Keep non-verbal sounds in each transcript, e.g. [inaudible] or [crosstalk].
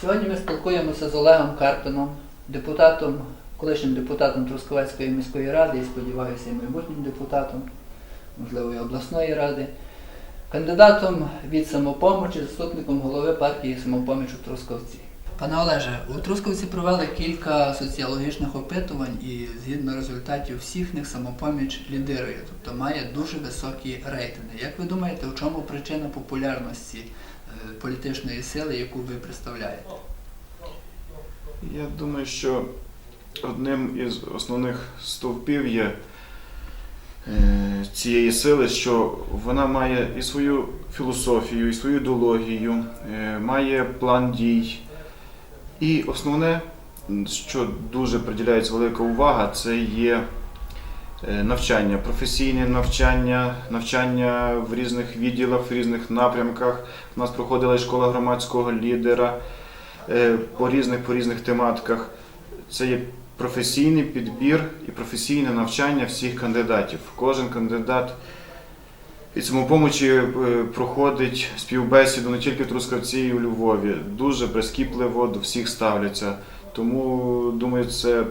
Сьогодні ми спілкуємося з Олегом Карпином, депутатом, колишнім депутатом Трускавецької міської ради і сподіваюся, і майбутнім депутатом, можливо, і обласної ради, кандидатом від самопомочі, заступником голови партії самопоміч у Трускавці. Пане Олеже, у Трускавці провели кілька соціологічних опитувань і згідно результатів всіх них самопоміч лідирує, тобто має дуже високі рейтинги. Як ви думаєте, у чому причина популярності політичної сили, яку ви представляєте? Я думаю, що одним із основних стовпів є е, цієї сили, що вона має і свою філософію, і свою ідеологію, е, має план дій. І основне, що дуже приділяється велика увага, це є е, навчання, професійне навчання, навчання в різних відділах, в різних напрямках. У нас проходила і школа громадського лідера е, по різних, по різних тематиках. Це є професійний підбір і професійне навчання всіх кандидатів. Кожен кандидат від самопомочі е, проходить співбесіду не тільки в Трускавці і у Львові. Дуже прискіпливо до всіх ставляться. Тому, думаю, це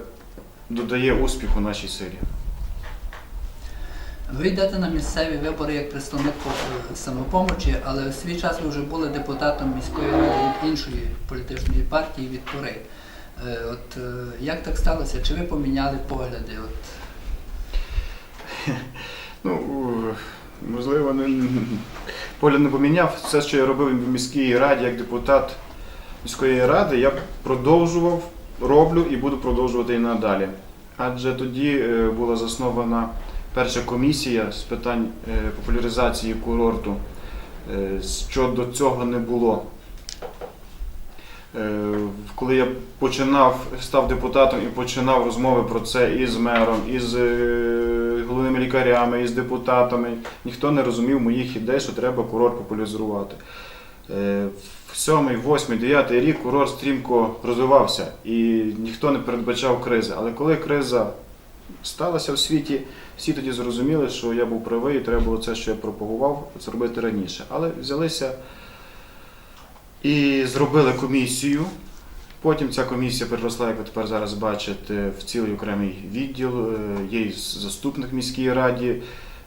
додає успіху нашій силі. Ви йдете на місцеві вибори як представник самопомочі, але в свій час ви вже були депутатом міської ради від іншої політичної партії від Тури. Е, От е, як так сталося? Чи ви поміняли погляди? От [laughs] Ну, е, можливо, не, погляд не поміняв. Все, що я робив в міській раді як депутат міської ради, я продовжував, роблю і буду продовжувати і надалі. Адже тоді е, була заснована перша комісія з питань е, популяризації курорту, е, що до цього не було. Е, Коли я починав, став депутатом і починав розмови про це і з мером, і з головними лікарями, і з депутатами, ніхто не розумів моїх ідей, що треба курорт популяризувати. Сьомий, восьмий, дев'ятий рік курорт стрімко розвивався і ніхто не передбачав кризи. Але коли криза сталася в світі, всі тоді зрозуміли, що я був правий і треба було це, що я пропагував, зробити раніше. Але взялися і зробили комісію. Потім ця комісія переросла, як ви тепер зараз бачите, в цілий окремий відділ. Е, Є заступник в міській раді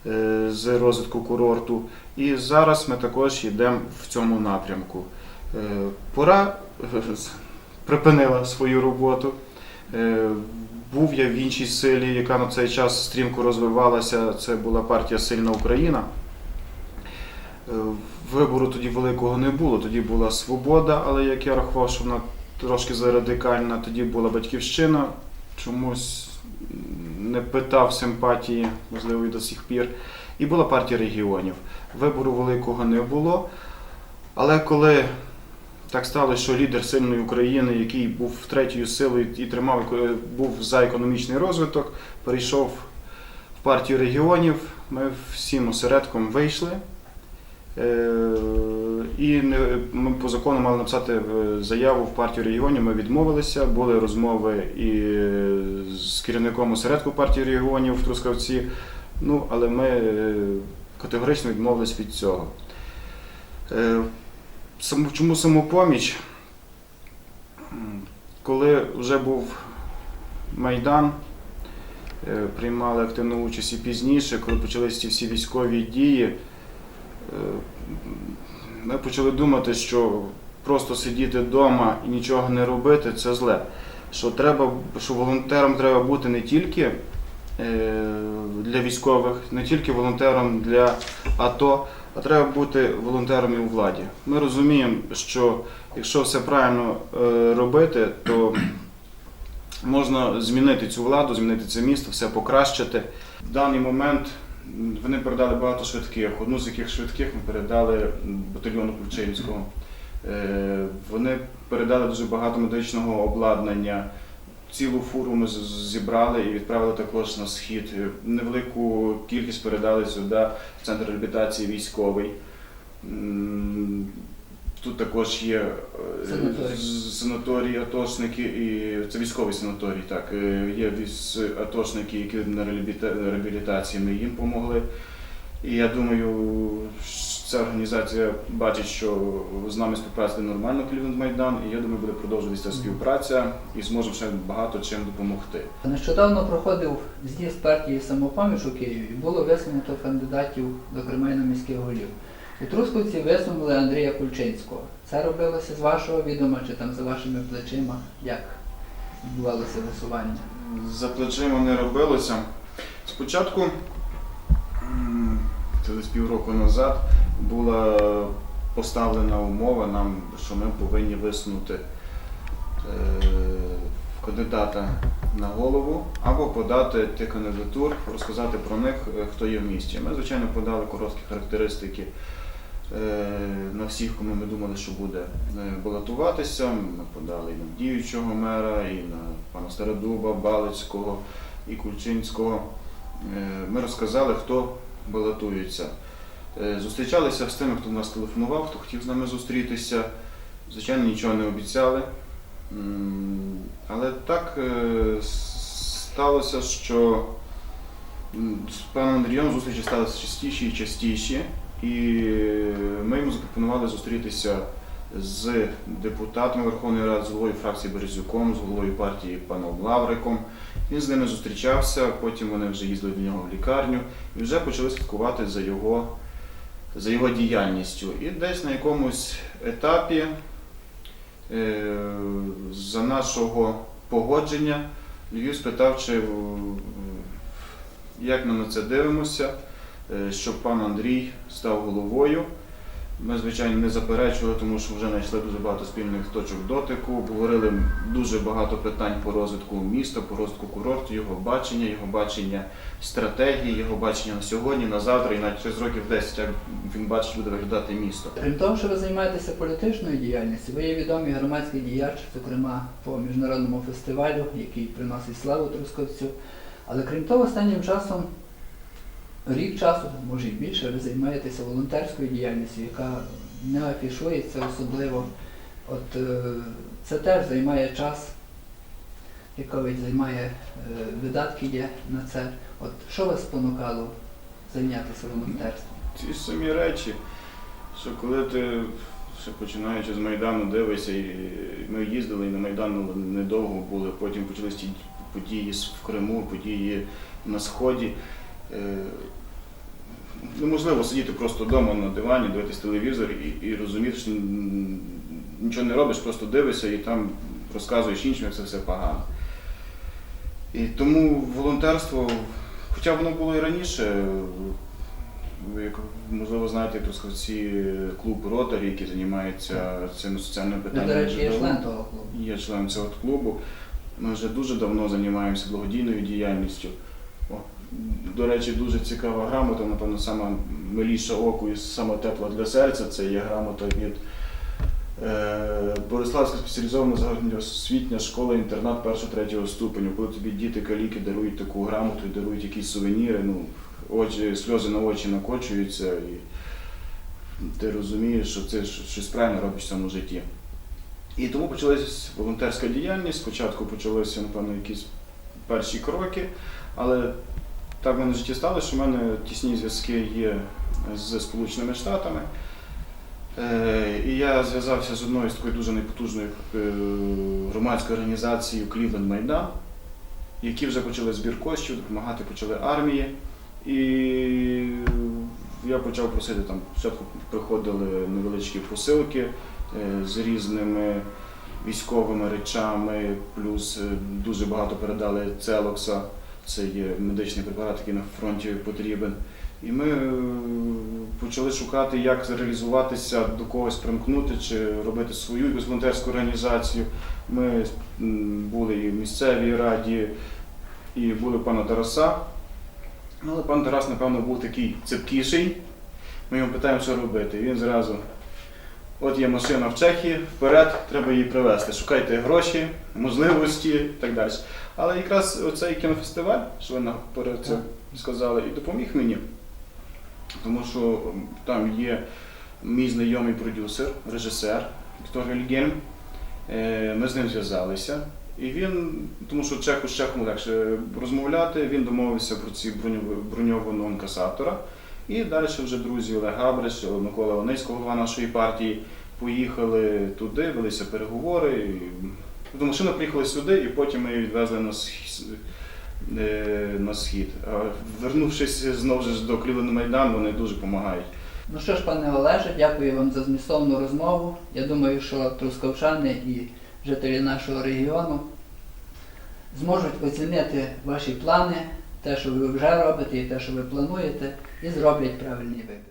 е, з розвитку курорту. І зараз ми також йдемо в цьому напрямку. Е, Пора припинила свою роботу. Е, Був я в іншій силі, яка на цей час стрімко розвивалася. Це була партія Сильна Україна. Е, Вибору тоді великого не було. Тоді була свобода, але як я рахував, що вона трошки зарадикальна. Тоді була батьківщина, чомусь не питав симпатії, можливо, і до сих пір. І була партія регіонів. Вибору великого не було. Але коли так сталося, що лідер сильної України, який був третьою силою і тримав, е, був за економічний розвиток, перейшов в партію регіонів, ми всім осередком вийшли. Е, І ми по закону мали написати е, заяву в партію регіонів. Ми відмовилися. Були розмови і з керівником осередку партії регіонів в Трускавці. Ну, але ми категорично відмовились від цього. Чому самопоміч? Коли вже був Майдан, е, приймали активну участь і пізніше, коли почалися ці всі військові дії, е, ми почали думати, що просто сидіти вдома і нічого не робити це зле. Що треба, що волонтером треба бути не тільки е, для військових, не тільки волонтером для АТО, а треба бути волонтером і у владі. Ми розуміємо, що якщо все правильно е, робити, то можна змінити цю владу, змінити це місто, все покращити. В даний момент вони передали багато швидких. Одну з яких швидких ми передали батальйону Ключинського. Е, Вони передали дуже багато медичного обладнання. Цілу фуру ми зібрали і відправили також на схід. Е, Невелику кількість передали сюди, в центр реабілітації військовий. Тут також є е, Санаторій. санаторій, атошники і це військовий санаторій. Так Е, є атошники, які на реабіліта- реабілітації. Ми їм допомогли. І я думаю, ця організація бачить, що з нами співпрацює нормально Клівленд Майдан, і я думаю, буде продовжуватися співпраця і зможемо ще багато чим допомогти. Нещодавно проходив з'їзд партії самопоміч у Києві і було висунуто кандидатів, зокрема й на міських голів. У Трускавці висунули Андрія Кульчинського. Це робилося з вашого відома чи там за вашими плечима? Як відбувалося висування? За плечима не робилося. Спочатку, це десь півроку назад, була поставлена умова нам, що ми повинні висунути е, кандидата на голову або подати тих кандидатур, розказати про них, е, хто є в місті. Ми, звичайно, подали короткі характеристики е, на всіх, кому ми думали, що буде балотуватися. Ми подали і на діючого мера, і на пана Стародуба, Балицького і Кульчинського. Ми розказали, хто балотується. Е, Зустрічалися з тими, хто в нас телефонував, хто хотів з нами зустрітися. Звичайно, нічого не обіцяли. Але так е, сталося, що з паном Андрієм зустрічі сталися частіші і частіші. І ми йому запропонували зустрітися з депутатом Верховної Ради, з головою фракції Березюком, з головою партії паном Лавриком. Він з ними зустрічався, потім вони вже їздили до нього в лікарню і вже почали слідкувати за його, за його діяльністю. І десь на якомусь етапі е, за нашого погодження Львів спитав, чи е, як ми на це дивимося, е, щоб пан Андрій став головою. Ми, звичайно, не заперечували, тому що вже знайшли дуже багато спільних точок дотику, обговорили дуже багато питань по розвитку міста, по розвитку курорту, його бачення, його бачення стратегії, його бачення на сьогодні, на завтра і навіть через років 10, як він бачить, буде виглядати місто. Крім того, що ви займаєтеся політичною діяльністю, ви є відомий громадський діяч, зокрема по міжнародному фестивалю, який приносить славу Трускавцю. Але крім того, останнім часом, рік часу, може і більше, ви займаєтеся волонтерською діяльністю, яка не афішується особливо. От е, це теж займає час, який займає е, видатки є на це. От що вас спонукало зайнятися волонтерством? Ті самі речі, що коли ти ще починаючи з Майдану дивишся, і ми їздили і на Майдан недовго були, потім почалися ті події в Криму, події на Сході. Е, Неможливо сидіти просто вдома на дивані, дивитись телевізор і, і розуміти, що нічого не робиш, просто дивишся і там розказуєш іншим, як це все погано. І тому волонтерство, хоча воно було і раніше, як можливо, знаєте, як Трускавці клуб Ротарі, який займається цими соціальними Ви, питаннями. до речі, є член того клубу. Є членом цього клубу. Ми вже дуже давно займаємося благодійною діяльністю. О, до речі, дуже цікава грамота, напевно, сама миліша оку і сама тепла для серця. Це є грамота від е, Бориславська спеціалізована загальноосвітня школа інтернат 1-3 ступеню. Коли тобі діти каліки дарують таку грамоту і дарують якісь сувеніри, ну, очі, сльози на очі накочуються, і ти розумієш, що це щось правильно робиш в цьому житті. І тому почалася волонтерська діяльність. Спочатку почалися, напевно, якісь перші кроки, але так в мене в житті сталося, що в мене тісні зв'язки є з Сполученими Штатами. Е, І я зв'язався з одною з такою дуже непотужною е, громадською організацією Cleveland Майдан, які вже почали збір коштів, допомагати почали армії. І я почав просити там, спочатку приходили невеличкі посилки е, з різними військовими речами, плюс дуже багато передали целокса, це є медичний препарат, який на фронті потрібен. І ми е, почали шукати, як реалізуватися, до когось примкнути чи робити свою якусь волонтерську організацію. Ми були і в місцевій раді, і були у пана Тараса. Ну, Але пан Тарас, напевно, був такий цепкіший. Ми йому питаємо, що робити. І він зразу. От є машина в Чехії, вперед, треба її привезти. Шукайте гроші, можливості і так далі. Але якраз оцей кінофестиваль, що ви наперед це сказали, і допоміг мені. Тому що там є мій знайомий продюсер, режисер Віктор Гельгельм. Е, Ми з ним зв'язалися. І він, тому що чеху з чехом легше розмовляти, він домовився про ці броньов- броньованого інкасатора. І далі вже друзі Олег Габриш, Микола Оницького, голова нашої партії, поїхали туди, велися переговори. І, Тобто машина приїхала сюди, і потім ми її відвезли на схід. На схід. Вернувшись знову ж до Клівленд Майдан, вони дуже допомагають. Ну що ж, пане Олеже, дякую вам за змістовну розмову. Я думаю, що трускавчани і жителі нашого регіону зможуть оцінити ваші плани, те, що ви вже робите, і те, що ви плануєте, і зроблять правильний вибір.